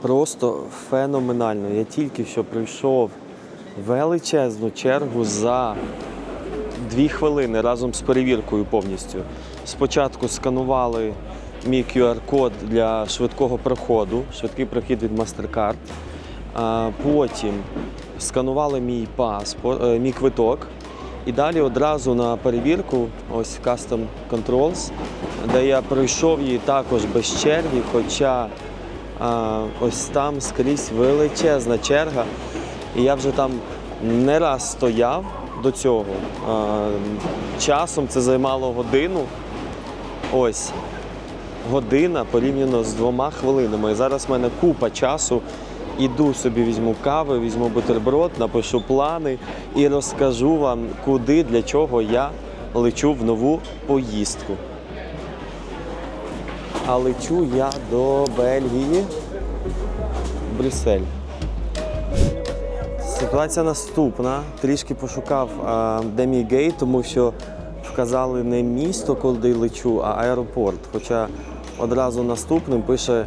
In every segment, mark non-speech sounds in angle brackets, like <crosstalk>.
Просто феноменально. Я тільки що пройшов величезну чергу за дві хвилини разом з перевіркою повністю. Спочатку сканували мій QR-код для швидкого проходу, швидкий прохід від MasterCard. А потім сканували мій паспорт, е, мій квиток. І далі одразу на перевірку, ось Custom Controls, де я пройшов її також без черги, хоча ось там скрізь величезна черга. І я вже там не раз стояв до цього. Часом це займало годину. Ось година порівняно з двома хвилинами. І зараз в мене купа часу. Іду собі, візьму кави, візьму бутерброд, напишу плани і розкажу вам, куди, для чого я лечу в нову поїздку. А лечу я до Бельгії, Брюссель. Ситуація наступна. Трішки пошукав, де мій гейт, тому що вказали не місто, куди лечу, а аеропорт. Хоча одразу наступним пише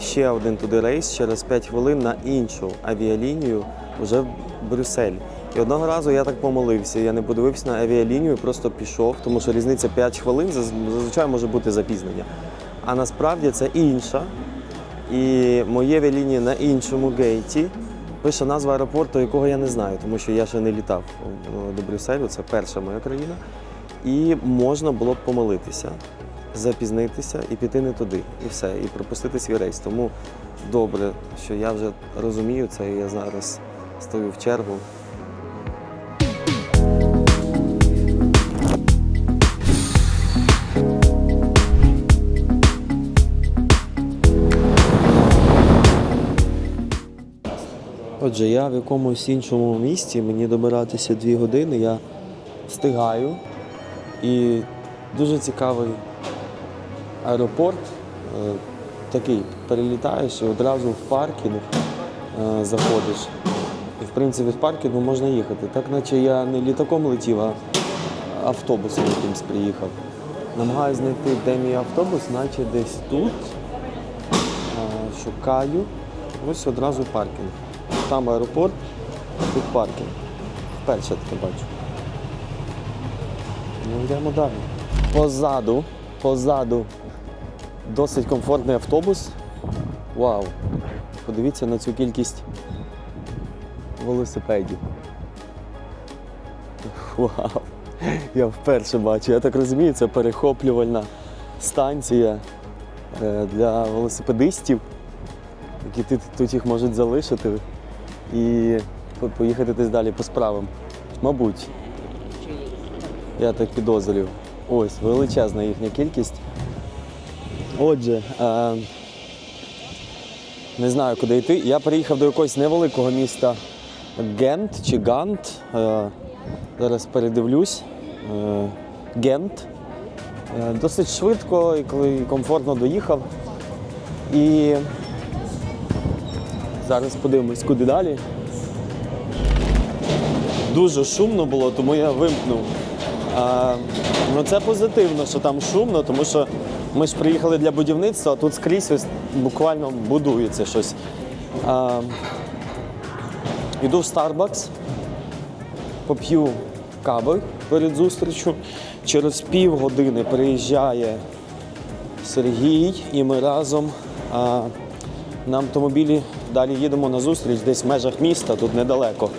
ще один туди рейс через 5 хвилин на іншу авіалінію вже в Брюссель. І одного разу я так помолився. Я не подивився на авіалінію, просто пішов, тому що різниця 5 хвилин зазвичай може бути запізнення. А насправді це інша. І моє авіалінія на іншому гейті пише назва аеропорту, якого я не знаю, тому що я ще не літав е, до Брюсселю, це перша моя країна. І можна було б помилитися, запізнитися і піти не туди, і все, і пропустити свій рейс. Тому добре, що я вже розумію це, і я зараз стою в чергу. Отже, я в якомусь іншому місті, мені добиратися дві години, я встигаю. І дуже цікавий аеропорт. Е, Такий, перелітаєш і одразу в паркінг е, заходиш. І в принципі в паркінгу можна їхати. Так наче я не літаком летів, а автобусом якимсь приїхав. Намагаюся знайти, де мій автобус, наче десь тут. Е, Шукаю. Ось одразу паркінг. Там аеропорт, тут паркінг. Вперше таке бачу. Ну, йдемо далі. Позаду, позаду досить комфортний автобус. Вау! Подивіться на цю кількість велосипедів. Вау! Я вперше бачу. Я так розумію, це перехоплювальна станція е, для велосипедистів, які тут їх можуть залишити і поїхати десь далі по справам. Мабуть. Я так підозрюю. Ось, величезна їхня кількість. Отже, е, не знаю, куди йти. Я приїхав до якогось невеликого міста Гент чи Гант. Е, зараз передивлюсь. Е, Гент. Е, досить швидко і комфортно доїхав. І зараз подивимось, куди далі. Дуже шумно було, тому я вимкнув. А, ну це позитивно, що там шумно, тому що ми ж приїхали для будівництва, а тут скрізь ось буквально будується щось. А, йду в Starbucks, поп'ю кави перед зустрічю. Через півгодини приїжджає Сергій, і ми разом а, на автомобілі далі їдемо на зустріч десь в межах міста, тут недалеко.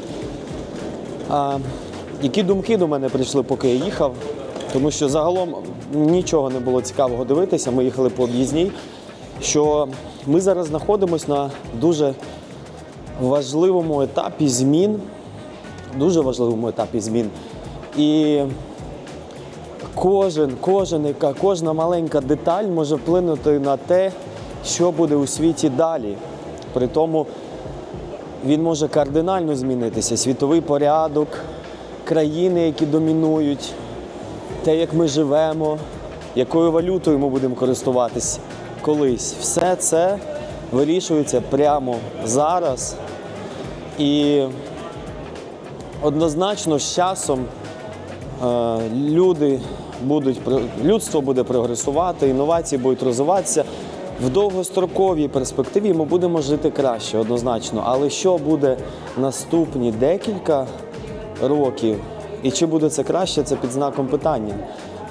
А, які думки до мене прийшли, поки я їхав? Тому що загалом нічого не було цікавого дивитися. Ми їхали по об'їзній. Що ми зараз знаходимося на дуже важливому етапі змін. Дуже важливому етапі змін. І кожен, кожен, кожна маленька деталь може вплинути на те, що буде у світі далі. При тому він може кардинально змінитися. Світовий порядок, країни, які домінують, те, як ми живемо, якою валютою ми будемо користуватись колись. Все це вирішується прямо зараз. І однозначно з часом е, люди будуть, людство буде прогресувати, інновації будуть розвиватися. В довгостроковій перспективі ми будемо жити краще, однозначно. Але що буде наступні декілька років, і чи буде це краще, це під знаком питання.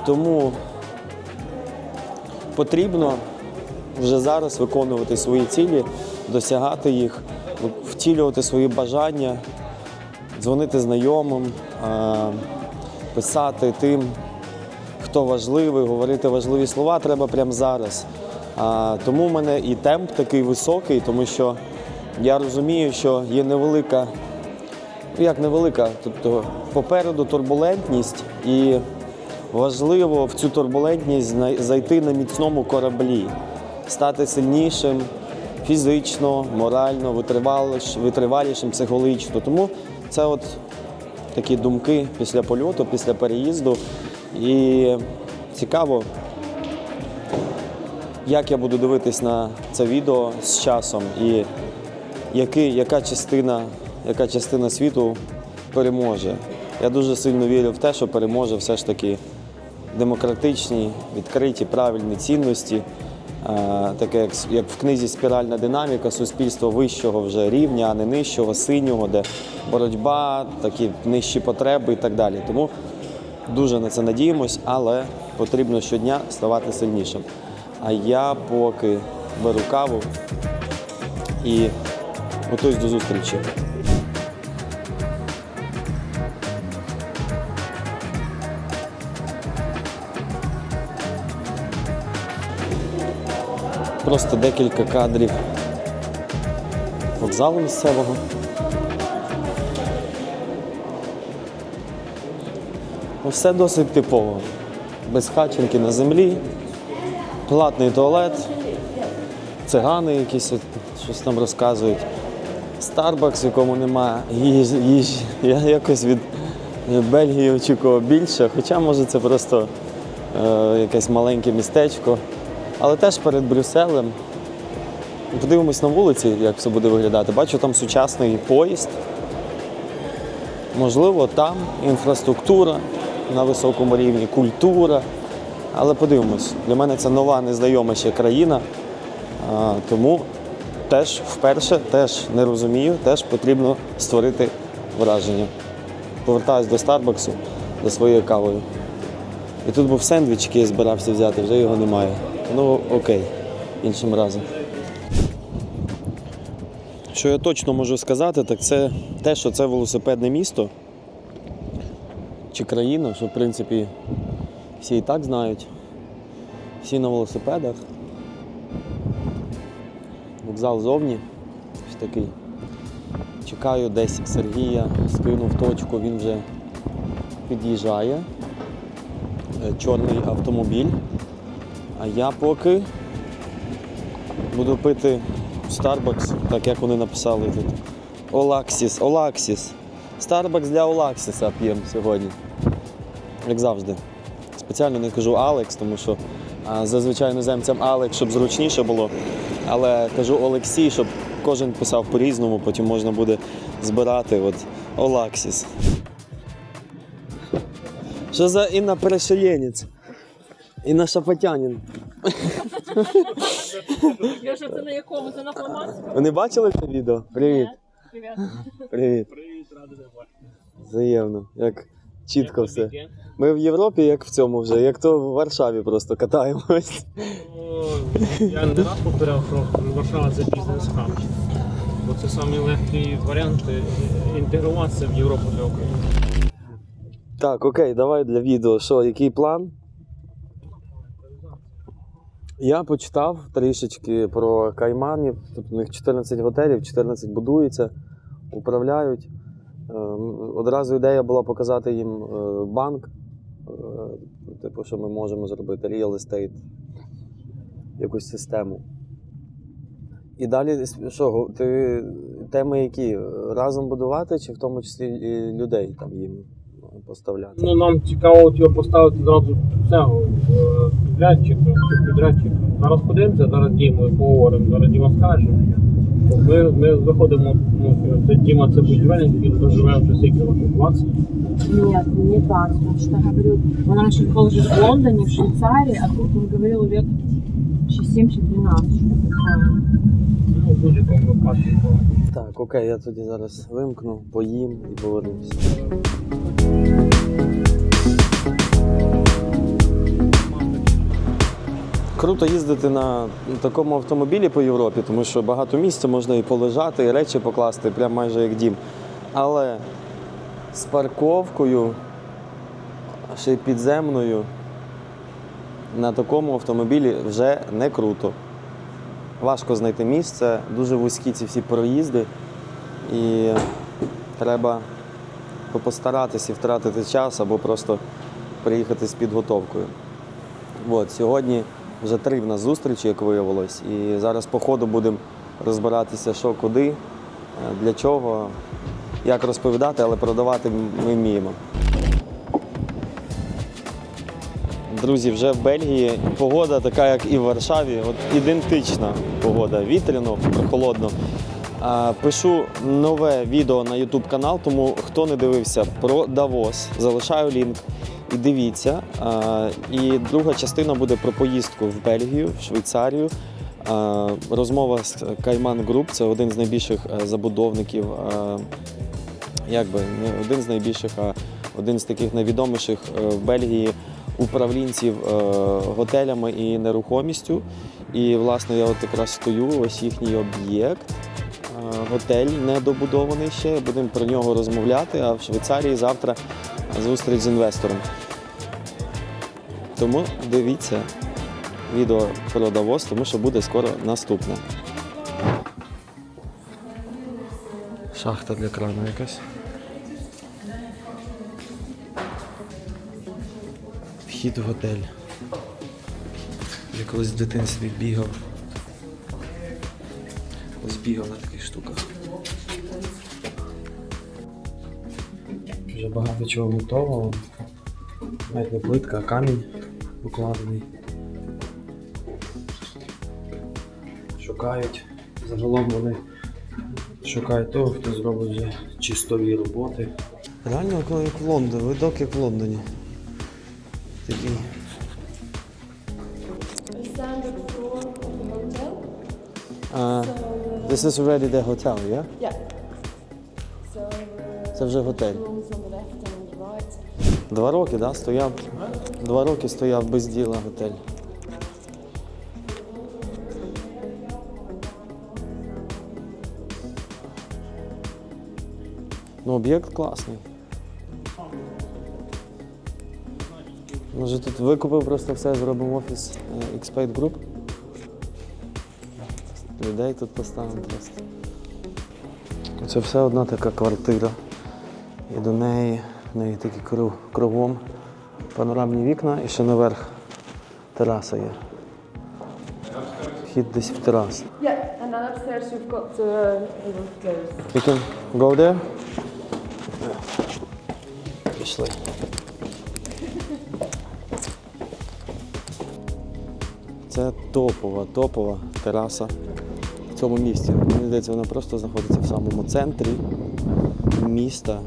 Тому потрібно вже зараз виконувати свої цілі, досягати їх, втілювати свої бажання, дзвонити знайомим, е, писати тим, хто важливий, говорити важливі слова треба прямо зараз. Тому в мене і темп такий високий, тому що я розумію, що є невелика, ну як невелика, тобто попереду турбулентність, і важливо в цю турбулентність зайти на міцному кораблі, стати сильнішим фізично, морально, витривалішим психологічно. Тому це от такі думки після польоту, після переїзду. І цікаво, як я буду дивитись на це відео з часом і який, яка, частина, яка частина світу переможе. Я дуже сильно вірю в те, що переможе все ж таки демократичні, відкриті, правильні цінності. Е, Таке, як, в книзі Спіральна динаміка, суспільство вищого вже рівня, а не нижчого, синього, де боротьба, такі нижчі потреби і так далі. Тому дуже на це надіємось, але потрібно щодня ставати сильнішим. А я поки беру каву і готуюсь до зустрічі. Просто декілька кадрів вокзалу місцевого. Ну, Все досить типово. Без хаченки на землі, платний туалет, цигани якісь щось там розказують. Старбакс, якому немає їжі. Я якось від Бельгії очікував більше, хоча може це просто е, якесь маленьке містечко. Але теж перед Брюсселем. Подивимось на вулиці, як все буде виглядати. Бачу там сучасний поїзд. Можливо, там інфраструктура на високому рівні, культура. Але подивимось, для мене це нова, незнайома ще країна. Тому теж вперше теж не розумію, теж потрібно створити враження. Повертаюсь до Старбаксу за своєю кавою. І тут був сендвіч, який я збирався взяти, вже його немає. Ну окей, іншим разом. Що я точно можу сказати, так це те, що це велосипедне місто чи країна, що в принципі всі і так знають. Всі на велосипедах. Вокзал зовні. Ось такий. Чекаю десь Сергія, скинув точку, він вже під'їжджає. Е, Чорний автомобіль. А я поки буду пити Starbucks, так як вони написали тут. Олаксіс, Олаксіс. Starbucks для Олаксіса п'ємо сьогодні. Як завжди. Спеціально не кажу Алекс, тому що а, зазвичай іноземцям Алекс, щоб зручніше було. Але кажу Олексій, щоб кожен писав по-різному, потім можна буде збирати от Олаксіс. Що за Інна Перешеєнець? Інна Шапотянін. <laughs> Леша, це на якому? Це на фломастеру? Ви не бачили це відео? Привіт. Привіт. Привіт. Привіт, радий тебе бачити. Взаємно. Як чітко все. Ми в Європі, як в цьому вже, як то в Варшаві просто катаємось. Я не раз повторяв, що Варшава це бізнес-хаб. Бо це самий легкий варіант інтегруватися в Європу для України. Так, окей, давай для відео. Що, який план? Я почитав трішечки про кайманів. Тобто у них 14 готелів, 14 будується, управляють. Ем, Одразу ідея була показати їм е, банк. е, Типу, що ми можемо зробити real estate, якусь систему. І далі, що, ти, теми які? Разом будувати, чи в тому числі і людей там їм поставляти? Ну, нам цікаво його поставити зразу цього е, підрядчика, підрядчика. Зараз подивимося, зараз Дімою поговоримо, зараз Діма скаже. Ми, ми заходимо, ну, це Діма це будівельник, він доживе вже скільки років, 20. Нет, не 20. Он что говорил, он раньше жил в Лондоне, в Швейцарии, а тут он говорил лет Чи 7, чи 12, що таке. Ну, в будь-якому випадку. Так, окей, я тоді зараз вимкну, поїм і повернуся. Круто їздити на такому автомобілі по Європі, тому що багато місця можна і полежати, і речі покласти, прям майже як дім. Але з парковкою, ще й підземною, на такому автомобілі вже не круто. Важко знайти місце, дуже вузькі ці всі проїзди, і треба або постаратися і втратити час або просто приїхати з підготовкою. От, сьогодні вже три в нас зустрічі, як виявилось, і зараз по ходу будемо розбиратися, що куди, е, для чого, як розповідати, але продавати ми вміємо. Друзі, вже в Бельгії погода така, як і в Варшаві, от ідентична погода, вітряно, прохолодно. Пишу нове відео на YouTube канал, тому хто не дивився про Давос, залишаю лінк і дивіться. І друга частина буде про поїздку в Бельгію, в Швейцарію. Розмова з Кайман Груп, це один з найбільших е, забудовників, е, як би не один з найбільших, а один з таких найвідоміших е, в Бельгії управлінців е, готелями і нерухомістю. І, власне, я от якраз стою, ось їхній об'єкт. Е, Готель недобудований ще, будемо про нього розмовляти, а в Швейцарії завтра зустріч з інвестором. Тому дивіться відео про Давос, тому що буде скоро наступне. Шахта для крану якась. Вхід в готель. Я колись в дитинстві бігав. Ось бігав на таких штуках. Вже багато чого готового. Навіть не плитка, а камінь укладений. Шукають. Загалом вони шукають того, хто зробить вже чистові роботи. Реально, коли як в Лондоні, видок як в Лондоні. Такий. Uh, this is already the hotel, yeah? Yeah. So uh, Це вже готель. Два роки, да, стояв. Два роки стояв без діла готель. Ну, об'єкт класний. Може тут викупив просто все, зробимо офіс е, X5 Group. Людей тут поставимо просто. Це все одна така квартира. І до неї, в неї такі кру- кругом панорамні вікна і ще наверх тераса є. Вхід десь в терасу. Uh. You can go there? Пішли. Це топова, топова тераса в цьому місті. Мені здається, вона просто знаходиться в самому центрі міста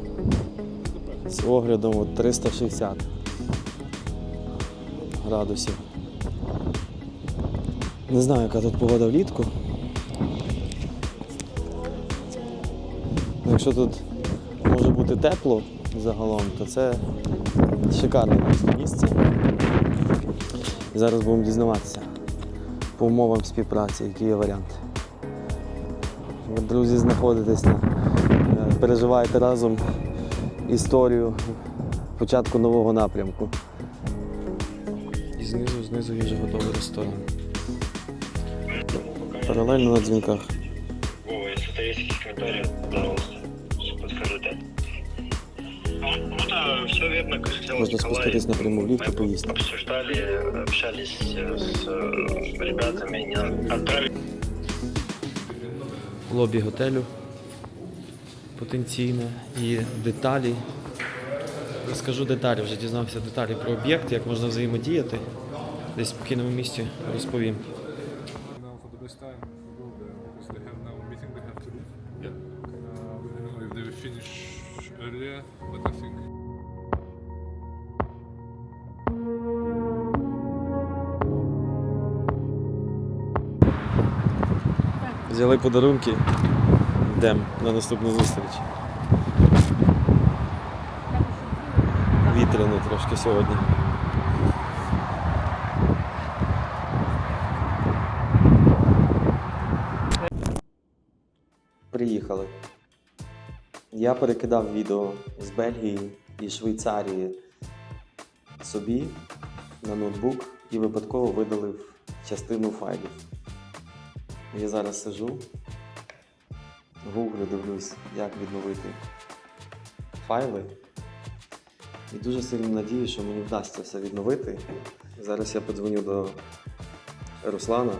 з оглядом 360 градусів. Не знаю, яка тут погода влітку. Ну, Якщо тут може бути тепло загалом, то це шикарне просто місце. Зараз будемо дізнаватися по умовам співпраці, які є варіанти. Ви, друзі, знаходитесь на е, переживаєте разом історію початку нового напрямку І знизу, знизу є вже готовий ресторан. Паралельно на дзвінках. Вова, если это есть какие комментарии, пожалуйста, подскажите. Ну, ну да, все верно, как сказал Можно Николай. спуститесь напрямую в лифт и Мы поесть. Обсуждали, общались э, с э, ребятами, не отправили лобі готелю потенційне і деталі. Розкажу деталі, вже дізнався деталі про об'єкт, як можна взаємодіяти. Десь в спокійному місці розповім. Uh, earlier, but I think Взяли подарунки. Йдемо на наступну зустріч. Вітряно трошки сьогодні. Я перекидав відео з Бельгії і Швейцарії собі на ноутбук і випадково видалив частину файлів. Я зараз сижу, гуглю дивлюсь, як відновити файли. І дуже сильно надію, що мені вдасться все відновити. Зараз я подзвоню до Руслана,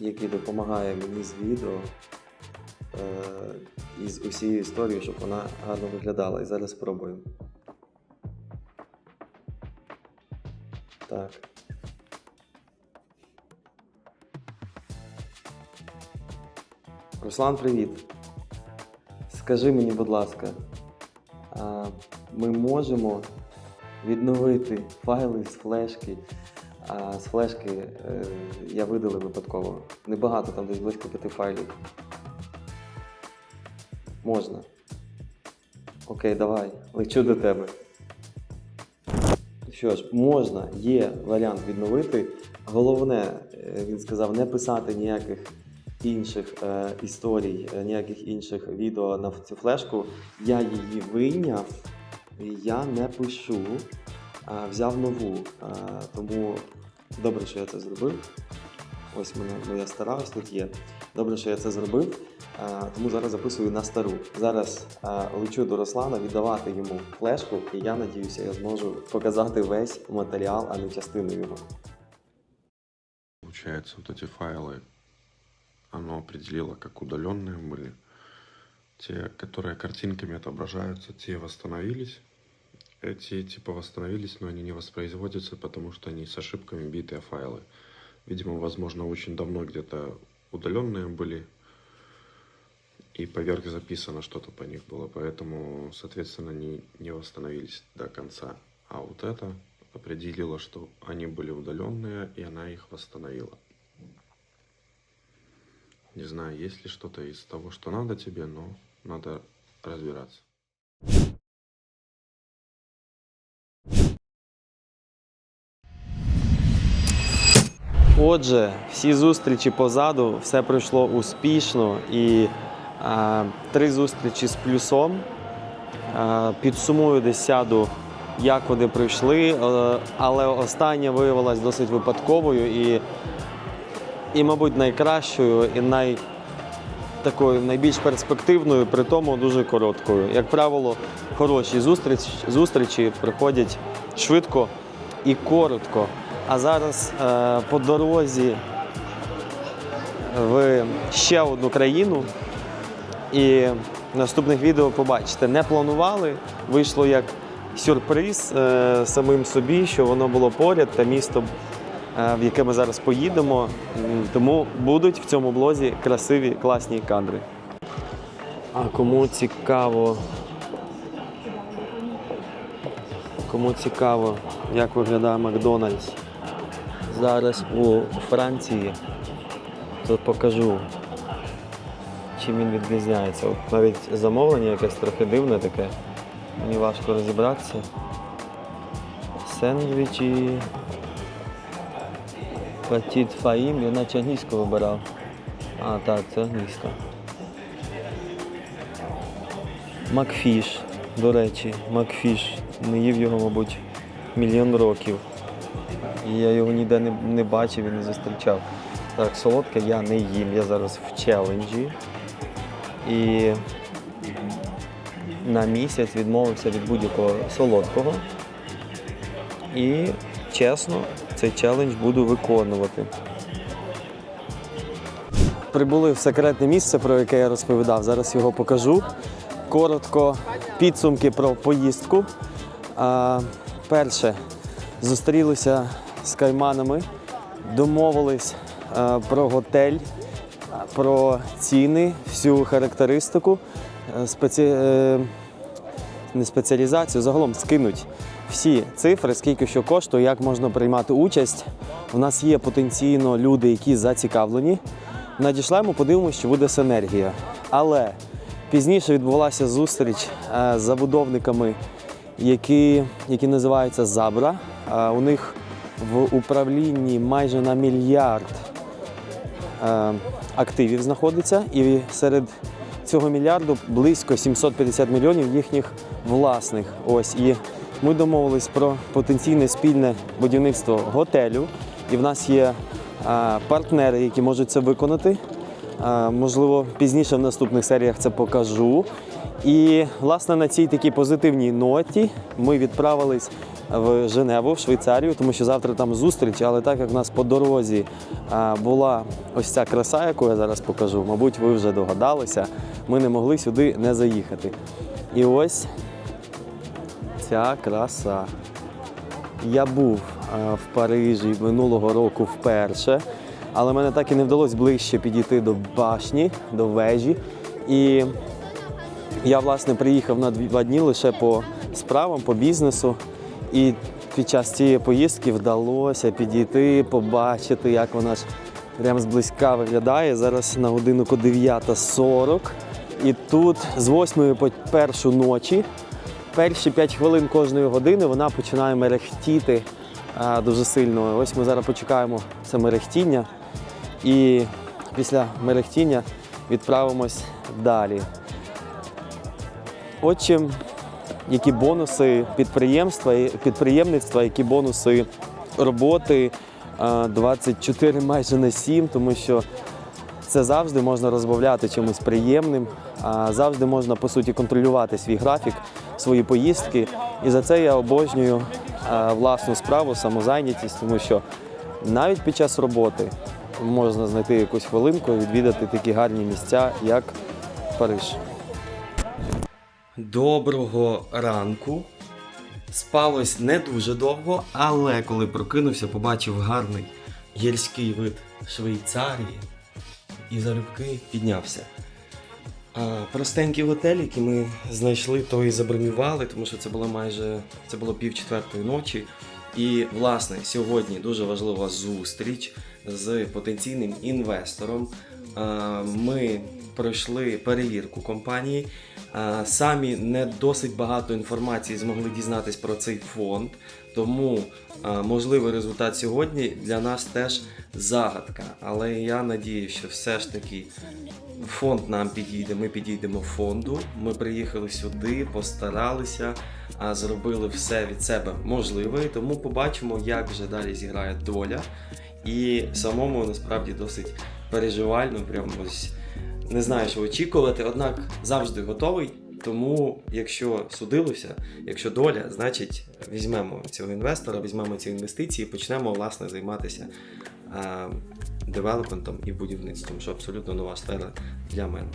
який допомагає мені з відео е, і з усією історією, щоб вона гарно виглядала. І зараз спробуємо. Так. Руслан, привіт. Скажи мені, будь ласка, ми можемо відновити файли з флешки. А з флешки е, я видалив випадково. Небагато, там десь близько п'яти файлів. Можна. Окей, давай, лечу до тебе. Що ж, можна, є варіант відновити. Головне, е, він сказав, не писати ніяких інших е, історій, е, ніяких інших відео на цю флешку. Я її вийняв, я не пишу, а взяв нову. А, тому добре, що я це зробив. Ось мене моя стара ось тут є. Добре, що я це зробив. А, тому зараз записую на стару. Зараз а, лечу до Руслана віддавати йому флешку, і я надіюся, я зможу показати весь матеріал, а не частину його. Получается, вот эти файлы оно определило как удаленные были. Те, которые картинками отображаются, те восстановились. Эти типа восстановились, но они не воспроизводятся, потому что они с ошибками битые файлы. Видимо, возможно, очень давно где-то удаленные были. И поверх записано что-то по них было, поэтому, соответственно, они не восстановились до конца. А вот это определила, что они были удаленные, и она их восстановила. Не знаю, есть ли что-то из того, что надо тебе, но надо разбираться. Отже, всі зустрічі позаду, все пройшло успішно і е, три зустрічі з плюсом. Підсумую, десь сяду, як вони пройшли, е, але остання виявилась досить випадковою і, і мабуть, найкращою і най, такою найбільш перспективною, при тому дуже короткою. Як правило, хороші зустріч, зустрічі приходять швидко і коротко. А зараз е, по дорозі в ще одну країну. І в наступних відео побачите, не планували, вийшло як сюрприз е, самим собі, що воно було поряд та місто, е, в яке ми зараз поїдемо. Тому будуть в цьому блозі красиві, класні кадри. А кому цікаво, кому цікаво, як виглядає Макдональдс зараз у Франції, то покажу, чим він відрізняється. От навіть замовлення якесь трохи дивне таке. Мені важко розібратися. Сендвічі. Патіт Фаїм, я наче англійську вибирав. А, так, це англійська. Макфіш, до речі, Макфіш. Не їв його, мабуть, мільйон років. І я його ніде не, не бачив і не зустрічав. Так, солодке я не їм. Я зараз в челенджі. І на місяць відмовився від будь-якого солодкого. І чесно, цей челендж буду виконувати. Прибули в секретне місце, про яке я розповідав. Зараз його покажу. Коротко підсумки про поїздку. А, перше, зустрілися з кайманами, домовились е, про готель, про ціни, всю характеристику, е, спеці... е, не спеціалізацію, загалом скинуть всі цифри, скільки що коштує, як можна приймати участь. У нас є потенційно люди, які зацікавлені. Надішлемо, подивимося, що буде синергія. Але пізніше відбулася зустріч е, з забудовниками, які, які називаються Забра. У них в управлінні майже на мільярд активів знаходиться, і серед цього мільярду близько 750 мільйонів їхніх власних. Ось і ми домовились про потенційне спільне будівництво готелю. І в нас є е, партнери, які можуть це виконати. Е, Можливо, пізніше в наступних серіях це покажу. І власне на цій такій позитивній ноті ми відправились в Женеву, в Швейцарію, тому що завтра там зустріч. Але так як в нас по дорозі е, була ось ця краса, яку я зараз покажу, мабуть, ви вже догадалися, ми не могли сюди не заїхати. І ось ця краса. Я був е, в Парижі минулого року вперше, але мене так і не вдалося ближче підійти до башні, до вежі. І я, власне, приїхав на два дні лише по справам, по бізнесу. І під час цієї поїздки вдалося підійти, побачити, як вона ж прямо зблизька виглядає. Зараз на годинку 9.40. І тут з 8 по першу ночі перші 5 хвилин кожної години вона починає мерехтіти а, дуже сильно. Ось ми зараз почекаємо це мерехтіння. І після мерехтіння відправимось далі. Отже, які бонуси підприємства, підприємництва, які бонуси роботи 24 майже на 7, тому що це завжди можна розмовляти чимось приємним, завжди можна по суті контролювати свій графік, свої поїздки. І за це я обожнюю власну справу, самозайнятість, тому що навіть під час роботи можна знайти якусь хвилинку і відвідати такі гарні місця, як Париж. Доброго ранку. Спалось не дуже довго, але коли прокинувся, побачив гарний гірський вид Швейцарії і залюбки піднявся. А, простенький готель, який ми знайшли, то і забронювали, тому що це було майже це було пів четвертої ночі. І, власне, сьогодні дуже важлива зустріч з потенційним інвестором. Ми пройшли перевірку компанії. Самі не досить багато інформації змогли дізнатись про цей фонд, тому можливий результат сьогодні для нас теж загадка. Але я надію, що все ж таки фонд нам підійде. Ми підійдемо фонду. Ми приїхали сюди, постаралися, а зробили все від себе можливе. Тому побачимо, як вже далі зіграє доля. І самому насправді досить переживально, прямо ось не знаю, що очікувати, однак завжди готовий. Тому, якщо судилося, якщо доля, значить візьмемо цього інвестора, візьмемо ці інвестиції, і почнемо власне займатися е, девелопментом і будівництвом, що абсолютно нова сфера для мене.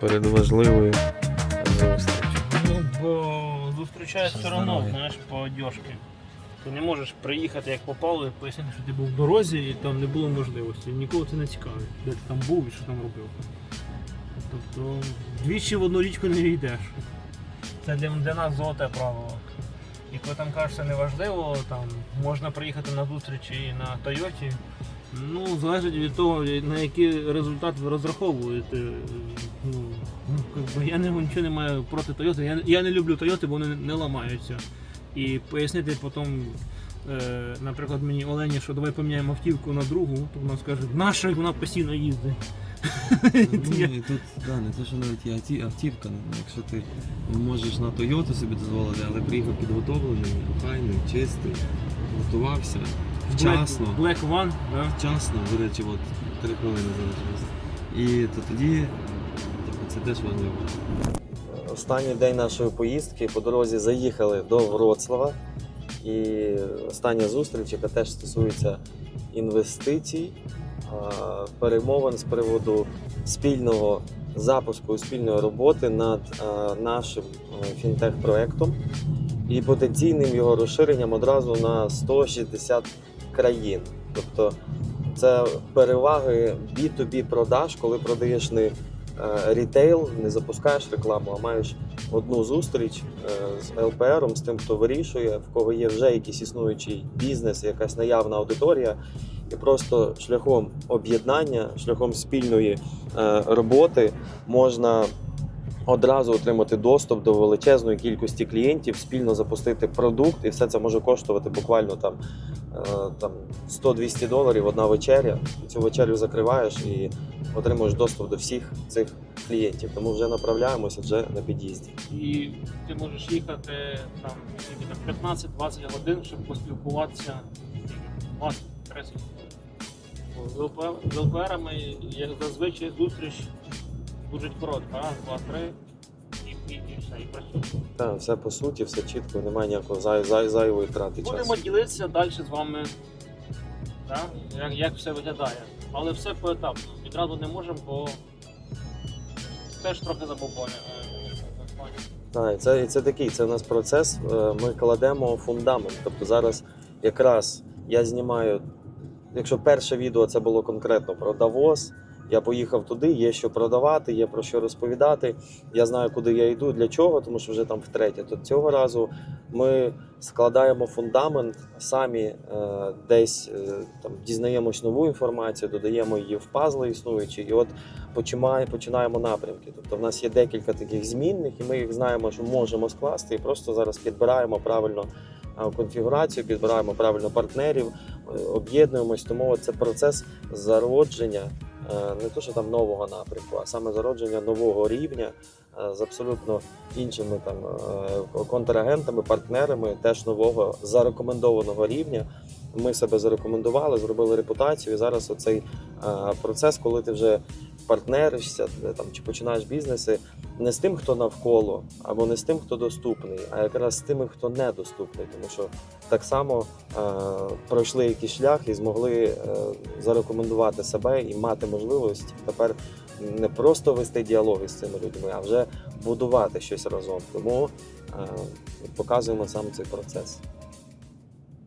Перед важливою зустрічю. Ну, бо зустрічають все одно, знаєш, по одежці. Ти не можеш приїхати як попало і пояснити, що ти був в дорозі і там не було можливості. Нікого це не цікавить, де ти там був і що там робив. Тобто двічі в одну річку не йдеш. Це для, для нас золоте правило. І коли там кажеш, це неважливо, там можна приїхати на зустріч і на Тойоті. Ну, залежить від того, на який результат ви розраховуєте. Ну, ну, я не, нічого не маю проти Toyota. Я, я не люблю Toyota, бо вони не, не ламаються. І пояснити потім, е, наприклад, мені Олені, що давай поміняємо автівку на другу, то вона скаже, наша вона постійно їздить. Ну, і тут да, не те, що навіть є авті- автівка, ну, якщо ти можеш на Toyota собі дозволити, але приїхав підготовлений, охайний, чистий, готувався вчасно. Black, Black One, да? Вчасно, до речі, от три хвилини залишилось. І то тоді типу, це теж важливо. Останній день нашої поїздки по дорозі заїхали до Вроцлава. І остання зустріч, яка теж стосується інвестицій, перемовин з приводу спільного запуску, спільної роботи над нашим фінтех-проектом і потенційним його розширенням одразу на 160 країн. Тобто це переваги B2B продаж, коли продаєш не е, рітейл, не запускаєш рекламу, а маєш одну зустріч е, з ЛПРом, з тим, хто вирішує, в кого є вже якийсь існуючий бізнес, якась наявна аудиторія, і просто шляхом об'єднання, шляхом спільної е, роботи можна одразу отримати доступ до величезної кількості клієнтів, спільно запустити продукт, і все це може коштувати буквально там, там 100-200 доларів одна вечеря. Цю вечерю закриваєш і отримуєш доступ до всіх цих клієнтів. Тому вже направляємося вже на під'їзді. І ти можеш їхати там 15-20 годин, щоб поспілкуватися 20-30 з ЛП з ЛПРами, зазвичай зустріч дуже коротка, раз, два, три, і, і, і все, і працює. Та все по суті, все чітко, немає ніякого зай, зай, зайвої трати Будемо часу. ділитися далі з вами, да? як, як все виглядає. Але все поетапно. Відразу не можемо, бо теж трохи забобоня. Так, і це, і це такий, це в нас процес. е, Ми кладемо фундамент. Тобто зараз якраз я знімаю, якщо перше відео це було конкретно про Давос, я поїхав туди, є що продавати, є про що розповідати. Я знаю, куди я йду, для чого, тому що вже там втретє. То цього разу ми складаємо фундамент, самі е, десь е, там дізнаємось нову інформацію, додаємо її в пазли існуючі, і от починає, починаємо напрямки. Тобто в нас є декілька таких змінних, і ми їх знаємо, що можемо скласти, і просто зараз підбираємо правильно е, конфігурацію, підбираємо правильно партнерів, е, об'єднуємось. Тому це процес зародження не то, що там нового напрямку, а саме зародження нового рівня е, з абсолютно іншими там е, контрагентами, партнерами, теж нового зарекомендованого рівня. Ми себе зарекомендували, зробили репутацію. І зараз оцей е, процес, коли ти вже партнеришся е, там чи починаєш бізнеси не з тим, хто навколо, або не з тим, хто доступний, а якраз з тими, хто недоступний. Тому що так само е, пройшли якийсь шлях і змогли е, зарекомендувати себе і мати можливість тепер не просто вести діалоги з цими людьми, а вже будувати щось разом. Тому е, показуємо саме цей процес.